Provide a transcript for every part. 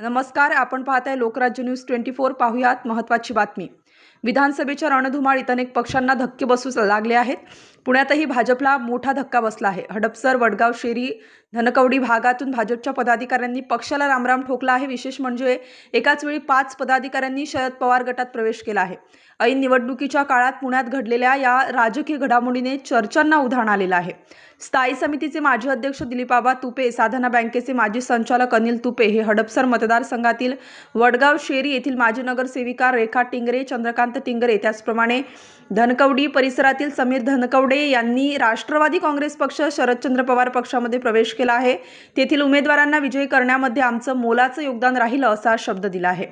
नमस्कार आपण पाहताय लोकराज्य न्यूज ट्वेंटी फोर पाहुयात महत्त्वाची बातमी. विधानसभेच्या रणधुमाळीत अनेक पक्षांना धक्के बसू लागले आहेत. पुण्यातही भाजपला मोठा धक्का बसला आहे. हडपसर वडगाव शेरी धनकवडी भागातून भाजपच्या पदाधिकाऱ्यांनी पक्षाला रामराम ठोकला आहे. विशेष म्हणजे एकाच वेळी पाच पदाधिकाऱ्यांनी शरद पवार गटात प्रवेश केला आहे. ऐन निवडणुकीच्या काळात पुण्यात घडलेल्या या राजकीय घडामोडीने चर्चांना उधाण आलेलं आहे. स्थायी समितीचे माजी अध्यक्ष दिलीपाबा तुपे साधना बँकेचे माजी संचालक अनिल तुपे हे हडपसर मतदारसंघातील वडगाव शेरी येथील माजी नगरसेविका रेखा टिंगरे चंद्रकांत टिंगरे त्याचप्रमाणे धनकवडी परिसरातील समीर धनकवडे यांनी राष्ट्रवादी काँग्रेस पक्ष शरदचंद्र पवार पक्षामध्ये प्रवेश केला आहे. तेथील उमेदवारांना विजयी करण्यामध्ये आमचं मोलाचं योगदान राहिलं असा शब्द दिला आहे.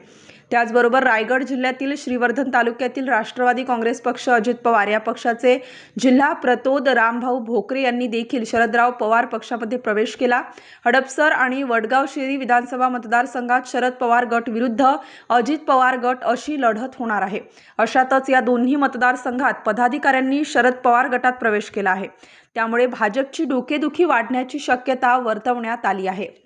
त्याचबरोबर रायगड जिल्ह्यातील श्रीवर्धन तालुक्यातील राष्ट्रवादी काँग्रेस पक्ष अजित पवार या पक्षाचे जिल्हा प्रतोद रामभाऊ भोकरे यांनी देखील शरदराव पवार पक्षामध्ये प्रवेश केला. हडपसर आणि वडगाव शेरी विधानसभा मतदारसंघात शरद पवार गट विरुद्ध अजित पवार गट अशी लढत होणार आहे. अशातच या दोन्ही मतदारसंघात पदाधिकाऱ्यांनी शरद पवार गटात प्रवेश केला आहे. त्यामुळे भाजपची डोकेदुखी वाढण्याची शक्यता वर्तवण्यात आली आहे.